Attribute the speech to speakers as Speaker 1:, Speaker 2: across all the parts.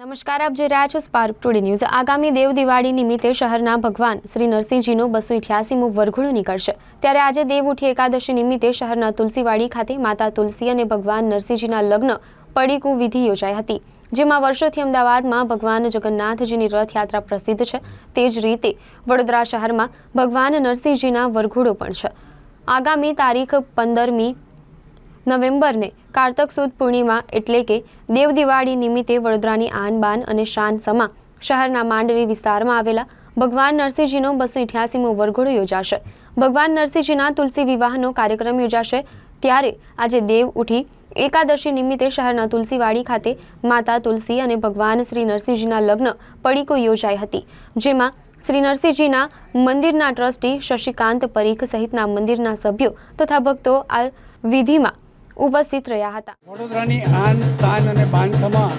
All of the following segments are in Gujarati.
Speaker 1: નમસ્કાર, આપ જોઈ રહ્યા છો સ્પાર્ક ટુડે ન્યૂઝ આગામી દેવ દિવાળી નિમિત્તે શહેરના ભગવાન શ્રી નરસિંહજીનો બસો ઇઠ્યાસીમો વરઘોડો નીકળશે. ત્યારે આજે દેવ ઉઠી એકાદશી નિમિત્તે શહેરના તુલસીવાડી ખાતે માતા તુલસી અને ભગવાન નરસિંહજીના લગ્ન પડીકુ વિધિ યોજાઈ હતી. જેમાં વર્ષોથી અમદાવાદમાં ભગવાન જગન્નાથજીની રથયાત્રા પ્રસિદ્ધ છે. તે જ રીતે વડોદરા શહેરમાં ભગવાન નરસિંહજીના વરઘોડો પણ છે. આગામી તારીખ પંદરમી નવેમ્બરને કારતક સુદ પૂર્ણિમા એટલે કે દેવ દિવાળી નિમિત્તે વડોદરાની આન બાન અને શાન સમા શહેરના માંડવી વિસ્તારમાં આવેલા ભગવાન નરસિંહજીનો બસો ઇઠ્યાસીમો વરઘોડો યોજાશે. ભગવાન નરસિંહજીના તુલસી વિવાહનો કાર્યક્રમ યોજાશે. ત્યારે આજે દેવ ઉઠી એકાદશી નિમિત્તે શહેરના તુલસીવાડી ખાતે માતા તુલસી અને ભગવાન શ્રી નરસિંહજીના લગ્ન પડીકો યોજાઈ હતી, જેમાં શ્રી નરસિંહજીના મંદિરના ટ્રસ્ટી શશિકાંત પરીખ સહિતના મંદિરના સભ્યો તથા ભક્તો આ વિધિમાં ઉપસ્થિત રહ્યા હતા.
Speaker 2: વડોદરાની આન શાન અને બાણસમા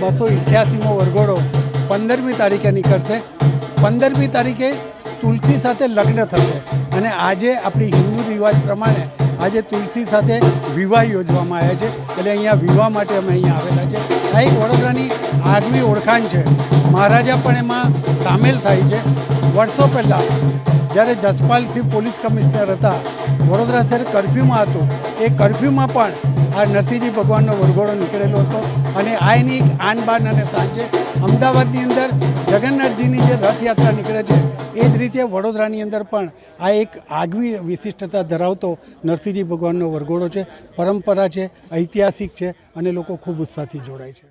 Speaker 2: બસો ઇઠ્યાસીમો વરઘોડો પંદરમી તારીખે નીકળશે. પંદરમી તારીખે તુલસી સાથે લગ્ન થશે અને આજે આપણી હિન્દુ રિવાજ પ્રમાણે આજે તુલસી સાથે વિવાહ યોજવામાં આવ્યા છે. એટલે અહીંયા વિવાહ માટે અમે અહીંયા આવેલા છે. આ એક વડોદરાની આગવી ઓળખાણ છે. મહારાજા પણ એમાં સામેલ થાય છે. વર્ષો પહેલાં જ્યારે જસપાલસિંહ પોલીસ કમિશનર હતા, વડોદરા શહેર કરફ્યુમાં હતું એ કર્ફ્યુમાં પણ આ નરસિંહજી ભગવાનનો વરઘોડો નીકળેલો હતો. અને આ એની એક આન બાન અને સાંજે અમદાવાદની અંદર જગન્નાથજીની જે રથયાત્રા નીકળે છે, એ જ રીતે વડોદરાની અંદર પણ આ એક આગવી વિશિષ્ટતા ધરાવતો નરસિંહજી ભગવાનનો વરઘોડો છે. પરંપરા છે, ઐતિહાસિક છે અને લોકો ખૂબ ઉત્સાહથી જોડાય છે.